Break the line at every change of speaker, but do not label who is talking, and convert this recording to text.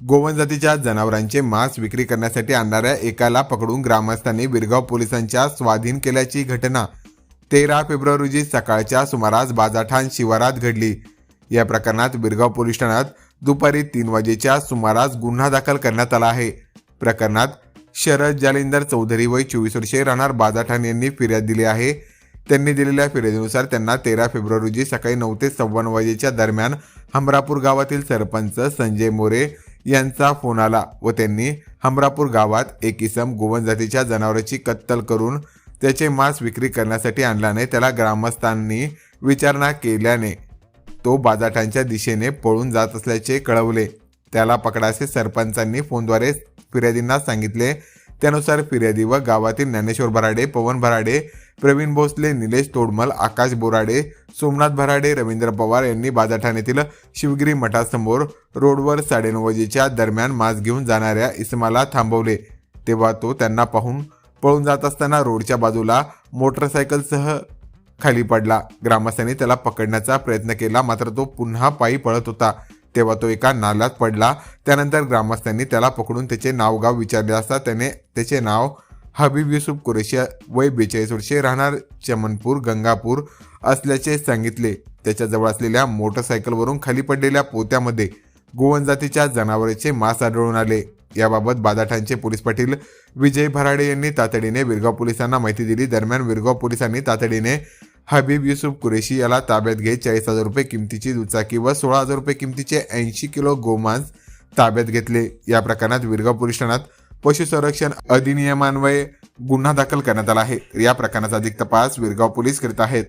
Goan जातीच्या जनावरांचे मांस विक्री करण्यासाठी आणणाऱ्या एकाला पकडून ग्रामस्थांनी बिरगाव पोलिसांच्या स्वाधीन केल्याची घटना. तेरा फेब्रुवारी रोजी सकाळच्या सुमारास बाजाठाण शिवारात घडली. या प्रकरणात बिरगाव पोलीस ठाण्यात दुपारी तीन वाजेच्या सुमारास गुन्हा दाखल करण्यात आला आहे. प्रकरणात शरद जालिंदर चौधरी वय चोवीस वर्षे राहणार बाजाठाण यांनी फिर्याद दिली आहे. त्यांनी दिलेल्या फिर्यादीनुसार त्यांना तेरा फेब्रुवारी रोजी सकाळी नऊ ते सव्वन वाजेच्या दरम्यान हमरापूर गावातील सरपंच संजय मोरे यांचा फोन आला व त्यांनी हमरापूर गावात एक इसम गोवन जातीच्या जनावराची कत्तल करून त्याचे मांस विक्री करण्यासाठी आणल्याने त्याला ग्रामस्थांनी विचारणा केल्याने तो बाजाटांच्या दिशेने पळून जात असल्याचे कळवले. त्याला पकडासे सरपंचांनी फोनद्वारे फिर्यादींना सांगितले त्यानुसार फिर्यादी व गावातील ज्ञानेश्वर भराडे पवन भराडे प्रवीण भोसले निलेश तोडमल आकाश बोराडे सोमनाथ भराडे रवींद्र पवार यांनी बाजार ठाण्यातील शिवगिरी मठासमोर रोडवर साडेनऊ वाजेच्या दरम्यान मास्क घेऊन जाणाऱ्या इसमाला थांबवले. तेव्हा तो त्यांना पाहून पळून जात असताना रोडच्या बाजूला मोटरसायकलसह खाली पडला. ग्रामस्थांनी त्याला पकडण्याचा प्रयत्न केला मात्र तो पुन्हा पायी पळत होता. तेव्हा तो एका नाल्यात पडला. त्यानंतर ग्रामस्थांनी त्याला पकडून त्याचे नावगाव विचारले असता त्याने त्याचे नाव हबीब युसुफ कुरेशी वय बेचाळीस वर्षे राहणार चमनपूर गंगापूर असल्याचे सांगितले. त्याच्याजवळ असलेल्या मोटरसायकलवरून खाली पडलेल्या पोत्यामध्ये गोवन जातीच्या जनावरांचे मांस आढळून आले. याबाबत बादाठाणचे पोलीस पाटील विजय भराडे यांनी तातडीने विरगाव पोलिसांना माहिती दिली. दरम्यान विरगाव पोलिसांनी तातडीने हबीब युसुफ कुरेशी याला ताब्यात घेत चाळीस हजार रुपये किमतीची दुचाकी व सोळा हजार रुपये किमतीचे ऐंशी किलो गोमांस ताब्यात घेतले. या प्रकरणात विरगाव पोलीस ठाण्यात पशुसंरक्षण अधिनियमान्वये गुन्हा दाखल करण्यात आला आहे. या प्रकरणाचा अधिक तपास विरगाव पोलीस करीत आहेत.